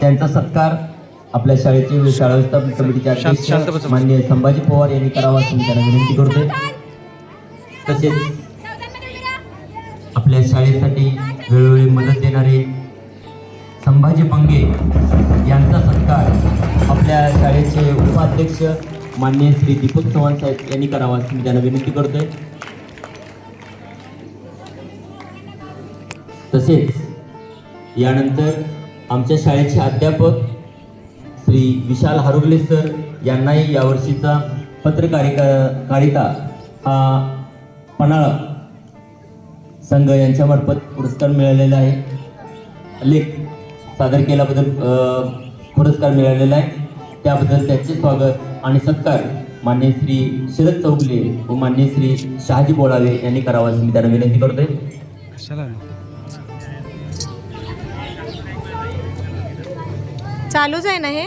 त्यांचा सत्कार आपल्या शाळेचे शाळा व्यवस्थापन कमिटीचे. अध्यक्ष मान्य संभाजी पवार यांनी करावा असं मी त्यांना विनंती करतोय तसेच आपल्या शाळेसाठी वेळोवेळी मदत देणारे संभाजी पंगे यांचा सत्कार आपल्या शाळेचे उपाध्यक्ष मान्य श्री दीपक चव्हाण साहेब यांनी करावा असं मी त्यांना विनंती करतोय तसेच यानंतर आमच्या शाळेचे अध्यापक श्री विशाल हारुगले सर यांनाही यावर्षीचा पत्रकारिका कारिता हा पन्हाळा संघ यांच्यामार्फत पुरस्कार मिळालेला आहे. लेख सादर केल्याबद्दल पुरस्कार मिळालेला आहे. त्याबद्दल त्याचे स्वागत आणि सत्कार मान्य श्री शरद चौगले व मान्य श्री शहाजी बोळावे यांनी करावा अशी मी त्यांना विनंती करतोय. चालूच आहे ना हे?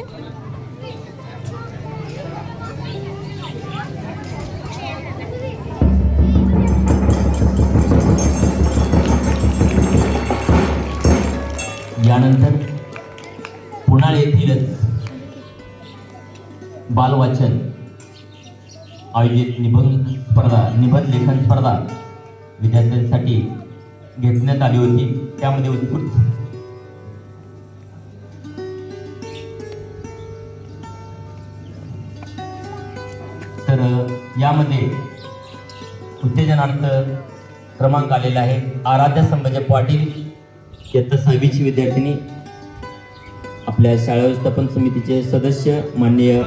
यानंतर पुन्हा येथीलच बालवाचन आयोजित निबंध स्पर्धा निबंध लेखन स्पर्धा विद्यार्थ्यांसाठी घेतण्यात आली होती. त्यामध्ये उत्कृष्ट यामध्ये उत्तेजनार्थ क्रमांक आलेला आहे. आराध्या संभाजी पाटील इयत्ता सहावीची विद्यार्थिनी आपल्या शाळा व्यवस्थापन समितीचे सदस्य माननीय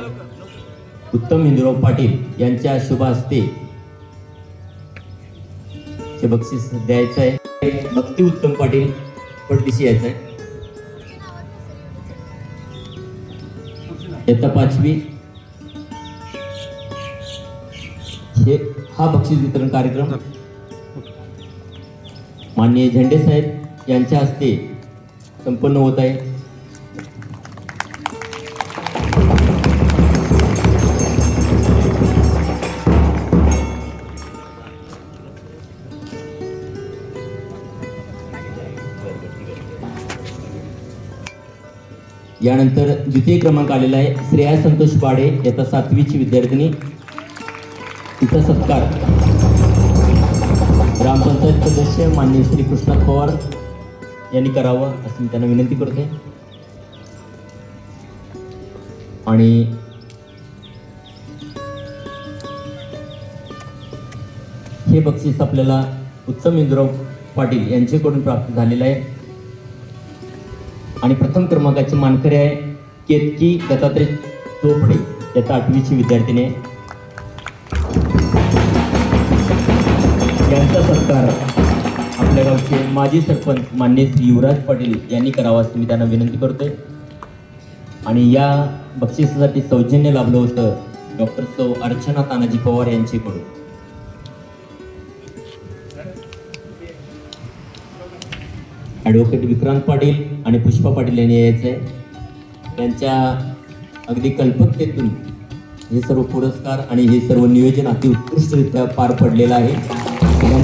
उत्तम हिंदुराव पाटील यांच्या शुभ हस्ते हे बक्षीस द्यायचं आहे. भक्ती उत्तम पाटील पडदिशी यायचं आहे. इयत्ता पाचवी हे हा बक्षीस वितरण कार्यक्रम. माननीय झेंडे साहेब यांच्या हस्ते संपन्न होत आहे. यानंतर द्वितीय क्रमांक आलेला आहे. श्रेया संतोष पाडे याचा सातवीची विद्यार्थिनी. तिचा सत्कार ग्रामपंचायत सदस्य मान्य श्री कृष्णा पवार यांनी करावं असं मी त्यांना विनंती करते आणि हे बक्षीस आपल्याला उत्तम इंद्रव पाटील यांच्याकडून प्राप्त झालेलं आहे. आणि प्रथम क्रमांकाचे मानकरी आहे केतकी दत्तात्रय चोपडे याचा आठवीची विद्यार्थिनी आहे. यांचा सत्कार आपल्या गावचे माजी सरपंच मान्य श्री युवराज पाटील यांनी करावा असं मी त्यांना विनंती करतोय. आणि या बक्षिसासाठी सौजन्य लाभलं होतं डॉक्टर सौ अर्चना तानाजी पवार यांच्याकडून ॲडव्होकेट विक्रांत पाटील आणि पुष्पा पाटील यांनी यायचं आहे. त्यांच्या अगदी कल्पकतेतून हे सर्व पुरस्कार आणि हे सर्व नियोजन अतिउत्कृष्टरित्या पार पडलेलं आहे.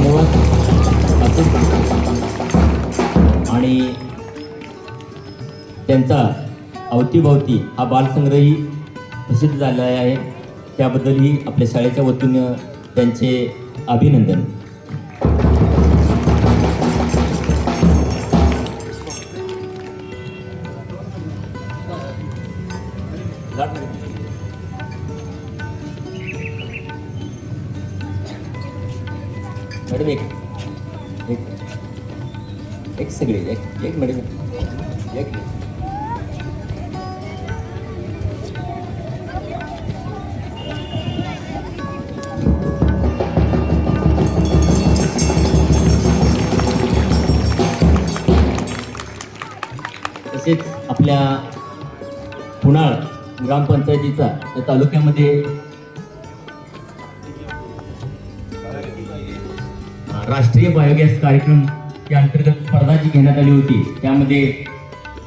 धन्यवाद असेच आणि त्यांचा अवतीभवती हा बालसंग्रही प्रसिद्ध झाला आहे. त्याबद्दलही आपल्या शाळेच्या वतीनं त्यांचे अभिनंदन. मॅडम एक एक एक सगळे एक एक मॅडम. एक तसेच आपल्या पुणाळ ग्रामपंचायतीचा तालुक्यामध्ये राष्ट्रीय बायोगॅस कार्यक्रम या अंतर्गत स्पर्धा जी घेण्यात आली होती त्यामध्ये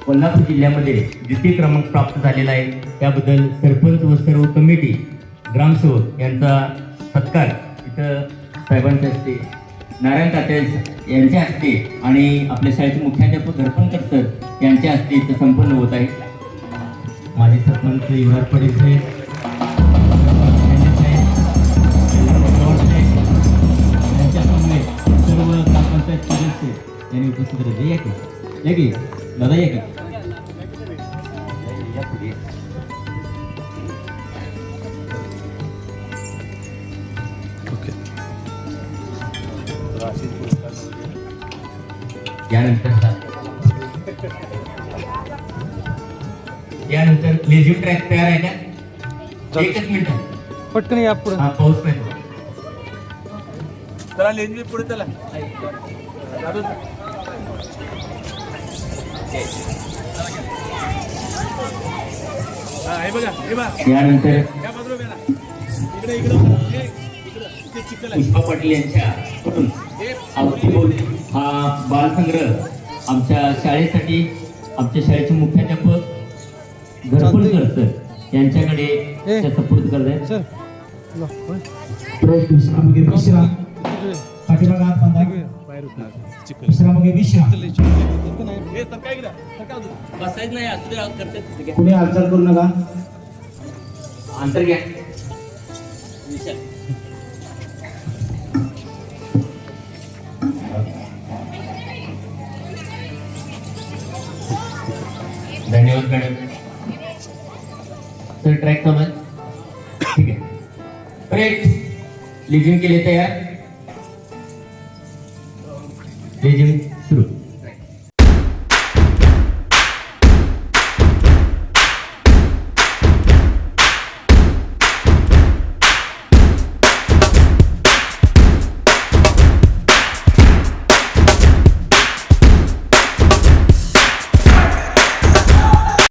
कोल्हापूर जिल्ह्यामध्ये द्वितीय क्रमांक प्राप्त झालेला आहे. त्याबद्दल सरपंच व सर्व कमिटी ग्रामसेवक यांचा सत्कार इथं साहेबांच्या हस्ते नारायण तात्या यांच्या हस्ते आणि आपल्या शाळेचे मुख्याध्यापक घरपणकर सर यांच्या हस्ते इथं संपन्न होत आहे. माझे सरपंच युवराज पटेल साहेब ग्रामपंचायत सदस्य यांनी उपस्थित राहिले या की या की दादा या की या पुढे. यानंतर यानंतर लेझिम ट्रॅक तयार आहे का एकच मिनिट पटकन या पुढे हा पाऊस नाही चला लेंजी पुढे चला यानंतर हे. पुष्पा पाटील यांच्या कडून हे, बालसंग्रह आमच्या शाळेसाठी आमच्या शाळेचे मुख्याध्यापक घरकुलकर सर यांच्याकडे सपोर्ट करत आहेत पाठीमागे बसायचं नाही असू करतात कुणी हालचाल करू नका. अंतर घ्या विशाल. धन्यवाद मॅडम सर ट्रॅक चालू आहे ठीक आहे. रेट लिजिंग केले तयार. लिजिंग सुरू